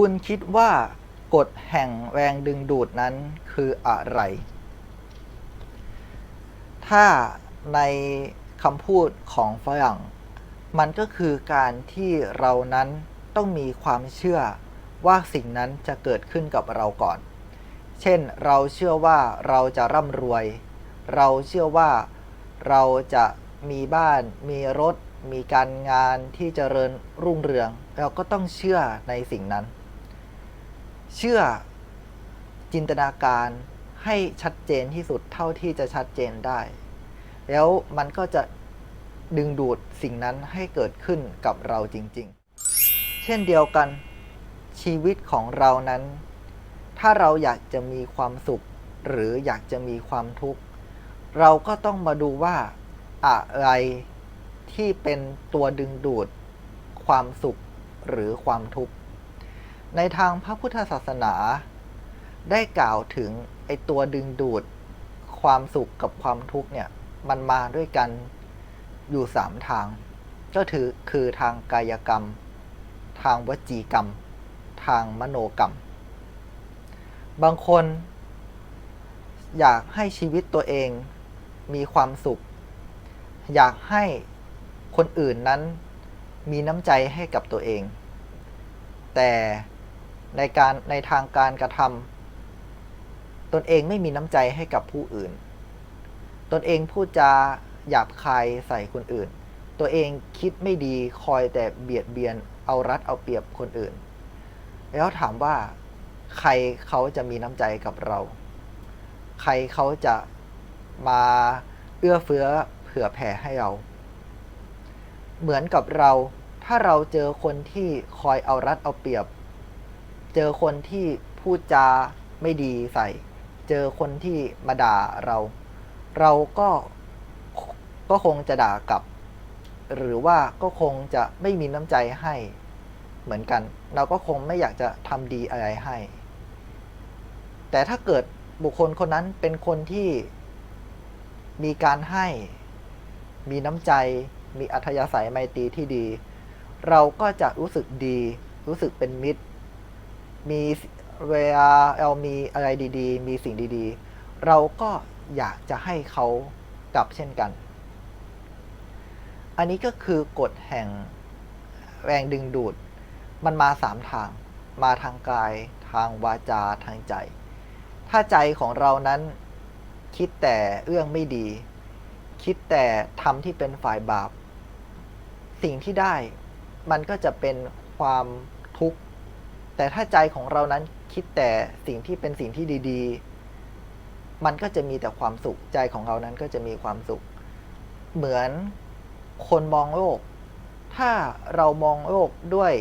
คุณคิดว่ากฎแห่งแรงดึงดูดนั้นคืออะไร ถ้าในคำพูดของฝรั่ง มันก็คือการที่เรานั้นต้องมีความเชื่อว่าสิ่งนั้นจะเกิดขึ้นกับเราก่อน เช่นเราเชื่อว่าเราจะร่ำรวย เราเชื่อว่าเราจะมีบ้าน มีรถ มีการงานที่เจริญรุ่งเรือง เราก็ต้องเชื่อในสิ่งนั้น เชื่อจินตนาการให้ชัดเจนที่สุดเท่าที่จะชัดเจนได้ แล้วมันก็จะดึงดูดสิ่งนั้นให้เกิดขึ้นกับเราจริง ๆ เช่นเดียวกันชีวิตของเรานั้น ถ้าเราอยากจะมีความสุข หรืออยากจะมีความทุกข์ เราก็ต้องมาดูว่าอะไรที่เป็นตัวดึงดูด ความสุขหรือความทุกข์ ในทางพระพุทธศาสนา ได้กล่าวถึงไอตัวดึงดูดความสุขกับความทุกข์เนี่ย มันมาด้วยกันอยู่สามทาง ก็ถือคือทางกายกรรม ทางวจีกรรม ทางมโนกรรม บางคน อยากให้ชีวิตตัวเองมีความสุข อยากให้คนอื่นนั้นมีน้ำใจให้กับตัวเอง แต่ ในการในทางการกระทำตนเองไม่มีน้ำใจให้กับผู้อื่น ตนเองพูดจาหยาบคายใส่คนอื่น ตัวเองคิดไม่ดีคอยแต่เบียดเบียนเอารัดเอาเปรียบคนอื่น แล้วถามว่าใครเขาจะมีน้ำใจกับเรา ใครเขาจะมาเอื้อเฟื้อเผื่อแผ่ให้เรา เหมือนกับเราถ้าเราเจอคนที่คอยเอารัดเอาเปรียบ เจอคนที่พูดจาไม่ดีใส่ เจอคนที่มาด่าเรา เราก็ก็คงจะด่ากลับ หรือว่าก็คงจะไม่มีน้ำใจให้เหมือนกัน เราก็คงไม่อยากจะทำดีอะไรให้ แต่ถ้าเกิดบุคคลคนนั้นเป็นคนที่มีการให้ มีน้ำใจ มีอัธยาศัยไมตรีที่ดี เราก็จะรู้สึกดี รู้สึกเป็นมิตร มีเวลาเรามีอะไรดีๆ มีสิ่งดีๆ เราก็อยากจะให้เขากลับเช่นกัน อันนี้ก็คือกฎแห่งแรงดึงดูด มันมาสามทาง มาทางกาย ทางวาจา ทางใจ ถ้าใจของเรานั้นคิดแต่เรื่องไม่ดี คิดแต่ทำที่เป็นฝ่ายบาป สิ่งที่ได้มันก็จะเป็นความทุกข์ แต่ถ้าใจของเรานั้นคิดแต่สิ่งที่เป็นสิ่งที่ดี ๆ มันก็จะมีแต่ความสุข ใจของเรานั้นก็จะมีความสุข เหมือนคนมองโลก ถ้าเรามองโลกด้วย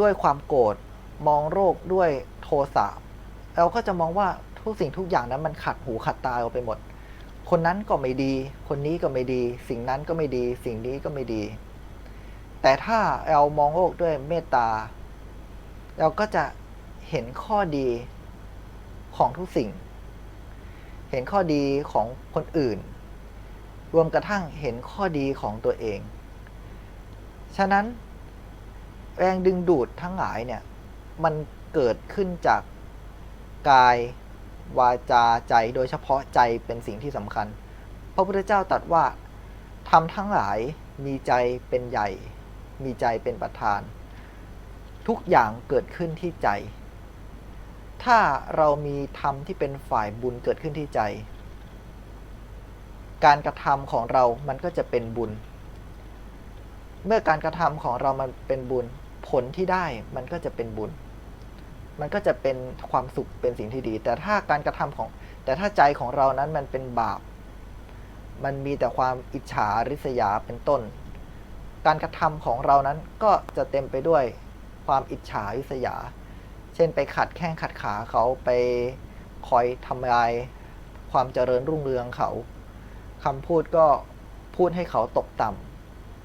ด้วยความโกรธมองโลกด้วยโทสะเราก็จะมองว่าทุกสิ่งทุกอย่างนั้นมันขัดหูขัดตาเราไปหมด คนนั้นก็ไม่ดี คนนี้ก็ไม่ดี สิ่งนั้นก็ไม่ดี สิ่งนี้ก็ไม่ดี แต่ถ้าเรามองโลกด้วยเมตตา เราก็จะเห็นข้อดีของทุกสิ่ง เห็นข้อดีของคนอื่น รวมกระทั่งเห็นข้อดีของตัวเอง ฉะนั้น แรงดึงดูดทั้งหลายเนี่ย มันเกิดขึ้นจากกายวาจาใจโดยเฉพาะใจเป็นสิ่งที่สำคัญ พระพุทธเจ้าตรัสว่าทำทั้งหลายมีใจเป็นใหญ่ มีใจเป็นประธาน ทุกอย่างเกิดขึ้นที่ใจ ถ้าเรามีธรรมที่เป็นฝ่ายบุญเกิดขึ้นที่ใจ การกระทำของเรามันก็จะเป็นบุญ เมื่อการกระทำของเรามันเป็นบุญ ผลที่ได้มันก็จะเป็นบุญ มันก็จะเป็นความสุขเป็นสิ่งที่ดี แต่ถ้าการกระทำของ แต่ถ้าใจของเรานั้นมันเป็นบาป มันมีแต่ความอิจฉาริษยาเป็นต้น การกระทำของเรานั้นก็จะเต็มไปด้วยความอิจฉาริษยา เช่นไปขัดแข้งขัดขาเขาไปคอยทำลายความเจริญรุ่งเรืองเขาคำพูดก็พูดให้เขาตกต่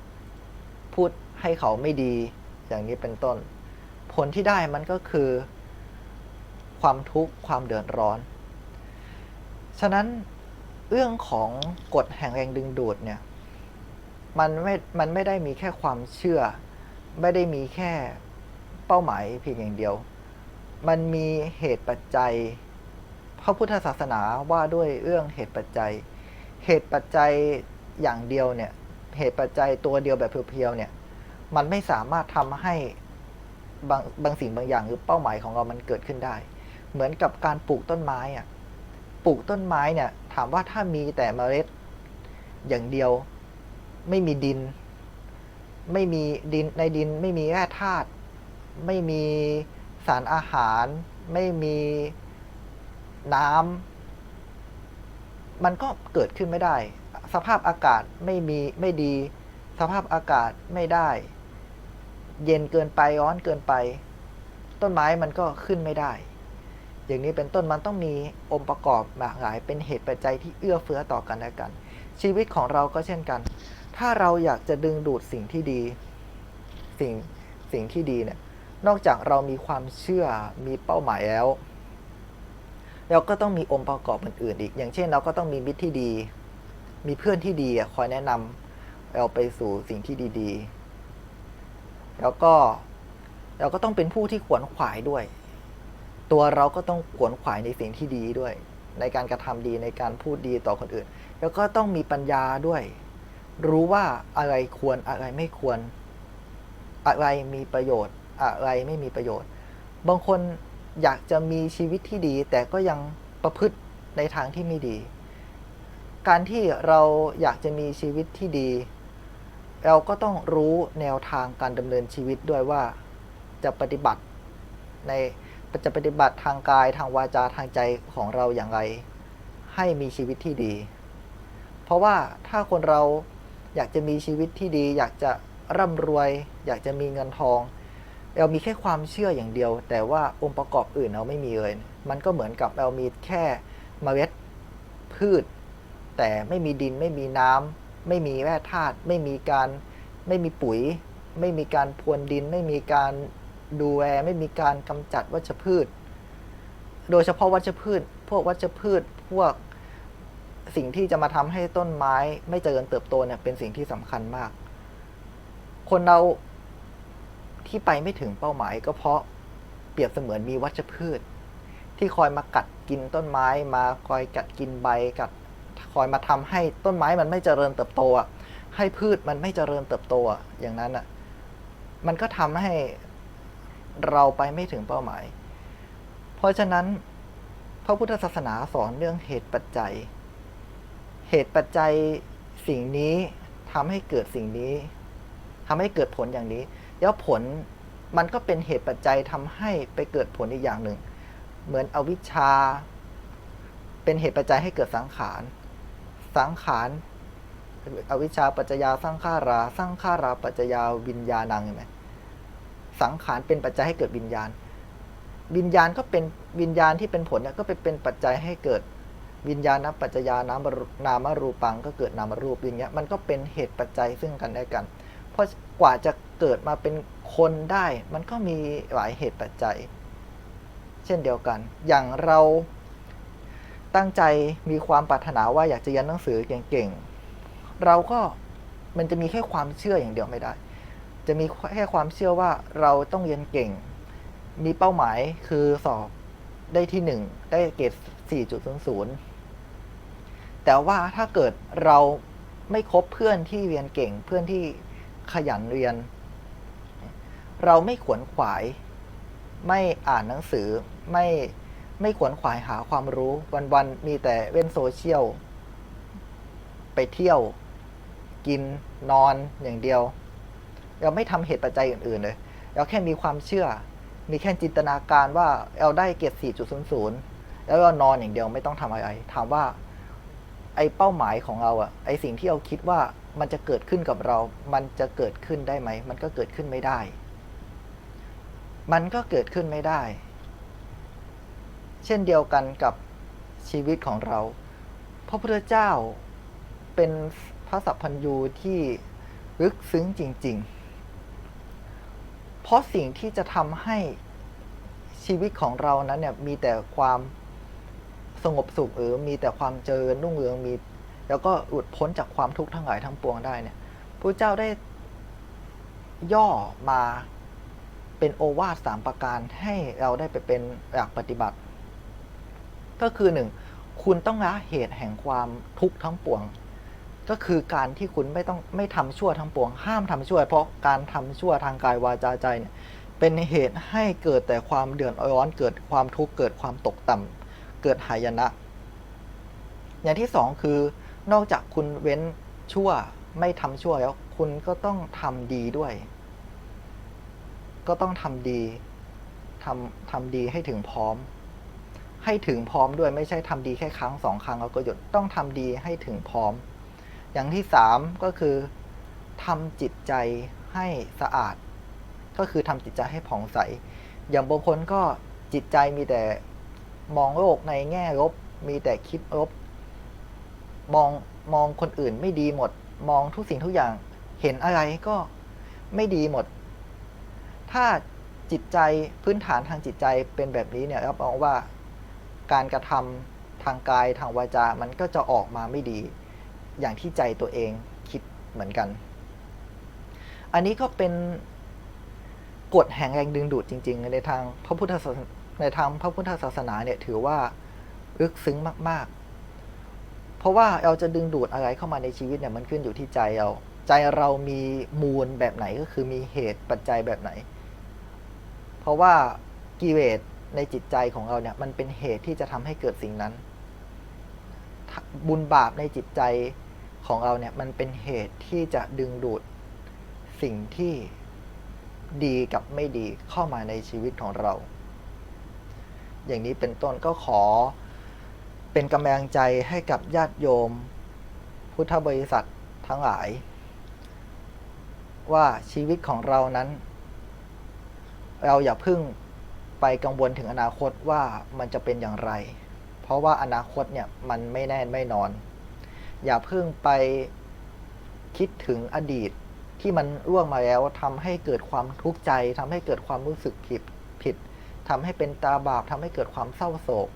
ำพูดให้เขาไม่ดี อย่างนี้เป็นต้น ผลที่ได้มันก็คือ ความทุกข์ความเดือดร้อน ฉะนั้นเรื่องของกฎแห่งแรงดึงดูดเนี่ย มันไม่ มันไม่ได้มีแค่ความเชื่อ ไม่ได้มีแค่เป้าหมายเพียงอย่างเดียว มันมีเหตุปัจจัย พระพุทธศาสนาว่าด้วยเรื่องเหตุปัจจัย เหตุปัจจัยอย่างเดียวเนี่ย เหตุปัจจัยตัวเดียวแบบเพียวๆเนี่ย มันไม่สามารถทำให้บางบางสิ่งบางอย่างหรือเป้าหมายของเรามันเกิดขึ้นได้ เหมือนกับการปลูกต้นไม้อะปลูกต้นไม้เนี่ย ถามว่าถ้ามีแต่เมล็ดอย่างเดียว ไม่มีดิน ไม่มีดินในดินไม่มีแร่ธาตุไม่มีสารอาหาร ไม่มีน้ำมันก็เกิดขึ้นไม่ได้ สภาพอากาศไม่มีไม่ดี สภาพอากาศไม่ได้ เย็นเกินไปร้อนเกินไป ต้นไม้มันก็ขึ้นไม่ได้ อย่างนี้เป็นต้นมันต้องมีองค์ประกอบหลากหลายเป็นเหตุปัจจัยที่เอื้อเฟื้อต่อกันและกัน ชีวิตของเราก็เช่นกัน ถ้าเราอยากจะดึงดูดสิ่งที่ดี สิ่งสิ่งที่ดีเนี่ย นอกจากเรามีความเชื่อมีเป้าหมายแล้ว เราก็ต้องมีองค์ประกอบอื่นๆอีก อย่างเช่น เราก็ต้องมีมิตรที่ดี มีเพื่อนที่ดีคอยแนะนำเราไปสู่สิ่งที่ดีๆ แล้วก็เราก็ต้องเป็นผู้ที่ขวนขวายด้วย ตัวเราก็ต้องขวนขวายในสิ่งที่ดีด้วย ในการกระทำดีในการพูดดีต่อคนอื่น แล้วก็ต้องมีปัญญาด้วย รู้ว่าอะไรควรอะไรไม่ควร อะไรมีประโยชน์ อะไรไม่มีประโยชน์ บางคนอยากจะมีชีวิตที่ดี แต่ก็ยังประพฤติในทางที่ไม่ดี การที่เราอยากจะมีชีวิตที่ดี เราก็ต้องรู้แนวทางการดำเนินชีวิตด้วยว่าจะปฏิบัติในจะปฏิบัติทางกายทางวาจาทางใจของเราอย่างไร ให้มีชีวิตที่ดี เพราะว่าถ้าคนเรา อยากจะมีชีวิตที่ดี อยากจะร่ำรวย อยากจะมีเงินทองเรามีแค่ความเชื่ออย่างเดียว แต่ว่าองค์ประกอบอื่นเราไม่มีเลย มันก็เหมือนกับเรามีแค่เมล็ดพืช แต่ไม่มีดินไม่มีน้ำไม่มีแร่ธาตุไม่มีการไม่มีปุ๋ย ไม่มีการพรวนดิน ไม่มีการดูแลไม่มีการกำจัดวัชพืช โดยเฉพาะวัชพืช พวกวัชพืชพวก สิ่งที่จะมาทำให้ต้นไม้ไม่เจริญเติบโตเนี่ยเป็นสิ่งที่สำคัญมาก คนเราที่ไปไม่ถึงเป้าหมาย ก็เพราะเปรียบเสมือนมีวัชพืช ที่คอยมากัดกินต้นไม้ มาคอยกัดกินใบกัดคอยมาทำให้ต้นไม้มันไม่เจริญเติบโตอะให้พืชมันไม่เจริญเติบโตอะอย่างนั้นอะมันก็ทำให้เราไปไม่ถึงเป้าหมาย เพราะฉะนั้นพระพุทธศาสนาสอนเรื่องเหตุปัจจัย เหตุปัจจัยสิ่งนี้ทำให้เกิดสิ่งนี้ทำให้เกิดผลอย่างนี้ แล้วผลมันก็เป็นเหตุปัจจัยทำให้ไปเกิดผลอีกอย่างหนึ่ง เหมือนอวิชชา เป็นเหตุปัจจัยให้เกิดสังขาร สังขาร อวิชชาปัจจยาสร้างขาราสร้างขาราปัจจยาวิญญาณังเห็นไหมสังขารเป็นปัจจัยให้เกิดวิญญาณ วิญญาณก็เป็นวิญญาณที่เป็นผลเนี่ยก็ไปเป็นปัจจัยให้เกิด วิญญาณนะปัจจยานามรูนามรูปังก็เกิดนามรูปอย่างเงี้ยมันก็เป็นเหตุปัจจัยซึ่งกันและกัน เพราะกว่าจะเกิดมาเป็นคนได้ มันก็มีหลายเหตุปัจจัย เช่นเดียวกัน อย่างเราตั้งใจมีความปรารถนาว่าอยากจะเรียนหนังสือเก่งๆ เราก็มันจะมีแค่ความเชื่ออย่างเดียวไม่ได้ จะมีแค่ความเชื่อว่าเราต้องเรียนเก่ง มีเป้าหมายคือสอบได้ที่หนึ่งได้เกรด4.00 แต่ว่าถ้าเกิดเราไม่คบเพื่อนที่เรียนเก่ง เพื่อนที่ขยันเรียน เราไม่ขวนขวาย ไม่อ่านหนังสือไม่ไม่ขวนขวายหาความรู้วันๆมีแต่เล่นโซเชียล ไปเที่ยว กินนอนอย่างเดียว เราไม่ทำเหตุปัจจัยอื่นๆเลย เราแค่มีความเชื่อ มีแค่จินตนาการว่าเราได้เกรด4.00 แล้วเรานอนอย่างเดียวไม่ต้องทำอะไรถามว่า ไอเป้าหมายของเราอะไอสิ่งที่เราคิดว่ามันจะเกิดขึ้นกับเรา มันจะเกิดขึ้นได้ไหม มันก็เกิดขึ้นไม่ได้ มันก็เกิดขึ้นไม่ได้ เช่นเดียวกันกับชีวิตของเรา พระพุทธเจ้าเป็นพระสัพพัญญูที่ลึกซึ้งจริง ๆ เพราะสิ่งที่จะทำให้ชีวิตของเรานั้นเนี่ยมีแต่ความ สงบสุขหรือมีแต่ความเจริญรุ่งเรืองมี แล้วก็หลุดพ้นจากความทุกข์ทั้งหลายทั้งปวงได้เนี่ยพระเจ้าได้ย่อมาเป็นโอวาทสามประการให้เราได้ไปเป็นหลักปฏิบัติ ก็คือหนึ่งคุณต้องละเหตุแห่งความทุกข์ทั้งปวง ก็คือการที่คุณไม่ต้องไม่ทำชั่วทั้งปวง ห้ามทำชั่ว เพราะการทำชั่วทางกายวาจาใจเนี่ยเป็นเหตุให้เกิดแต่ความเดือดร้อนเกิดความทุกข์เกิดความตกต่ำ เกิดหายนะ อย่างที่สองคือนอกจากคุณเว้นชั่วไม่ทำชั่วแล้ว คุณก็ต้องทำดีด้วย ก็ต้องทำดีทำทำดีให้ถึงพร้อม ให้ถึงพร้อมด้วยไม่ใช่ทำดีแค่ครั้งสองครั้งแล้วก็หยุดต้องทำดีให้ถึงพร้อม อย่างที่สามก็คือทำจิตใจให้สะอาด ก็คือทำจิตใจให้ผ่องใส อย่างบางคนก็จิตใจมีแต่ มองโลกในแง่ลบ มีแต่คิดลบ มองมองคนอื่นไม่ดีหมด มองทุกสิ่งทุกอย่าง เห็นอะไรก็ไม่ดีหมด ถ้าจิตใจพื้นฐานทางจิตใจเป็นแบบนี้เนี่ยรับรองว่าการกระทำทางกายทางวาจา มันก็จะออกมาไม่ดี อย่างที่ใจตัวเองคิดเหมือนกัน อันนี้ก็เป็นกฎแห่งแรงดึงดูดจริง ๆ ในทางพระพุทธศาสนา ในทางพระพุทธศาสนาเนี่ยถือว่าลึกซึ้งมาก ๆ เพราะว่าเราจะดึงดูดอะไรเข้ามาในชีวิตเนี่ยมันขึ้นอยู่ที่ใจเรา ใจเรามีมูลแบบไหนก็คือมีเหตุปัจจัยแบบไหน เพราะว่ากิเลสในจิตใจของเราเนี่ยมันเป็นเหตุที่จะทำให้เกิดสิ่งนั้น บุญบาปในจิตใจของเราเนี่ยมันเป็นเหตุที่จะดึงดูดสิ่งที่ดีกับไม่ดีเข้ามาในชีวิตของเรา อย่างนี้เป็นต้นก็ขอ เป็นกำลังใจให้กับญาติโยม พุทธบริษัททั้งหลาย ว่าชีวิตของเรานั้น เราอย่าพึ่งไปกังวลถึงอนาคตว่ามันจะเป็นอย่างไร เพราะว่าอนาคตเนี่ยมันไม่แน่ไม่นอน อย่าเพิ่งไปคิดถึงอดีตที่มันล่วงมาแล้วทำให้เกิดความทุกข์ใจทำให้เกิดความรู้สึกผิด ทำให้เป็นตาบาปทำให้เกิดความเศร้าโศก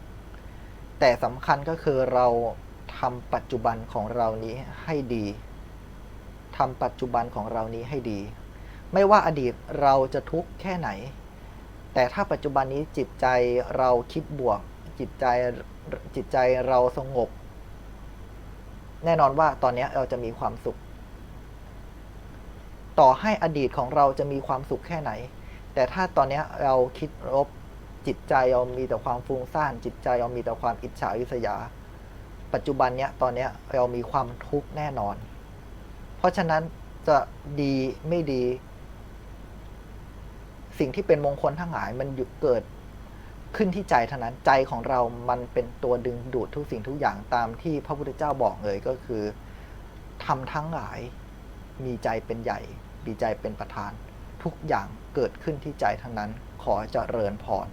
แต่สำคัญก็คือเราทำปัจจุบันของเรานี้ให้ดีทำปัจจุบันของเรานี้ให้ดี ไม่ว่าอดีตเราจะทุกข์แค่ไหน แต่ถ้าปัจจุบันนี้จิตใจเราคิดบวก จิตใจจิตใจเราสงบ แน่นอนว่าตอนนี้เราจะมีความสุข ต่อให้อดีตของเราจะมีความสุขแค่ไหน แต่ถ้าตอนนี้เราคิดลบ จิตใจเรามีแต่ความฟุ้งซ่าน จิตใจเรามีแต่ความอิจฉาริษยา ปัจจุบันเนี้ยตอนเนี้ยเรามีความทุกข์แน่นอน เพราะฉะนั้นจะดีไม่ดี สิ่งที่เป็นมงคลทั้งหลายมันอยู่เกิดขึ้นที่ใจเท่านั้นใจของเรามันเป็นตัวดึงดูดทุกสิ่งทุกอย่างตามที่พระพุทธเจ้าบอกเลยก็คือทำทั้งหลาย มีใจเป็นใหญ่ มีใจเป็นประธาน ทุกอย่างเกิดขึ้นที่ใจทั้งนั้น ขอจเจริญพร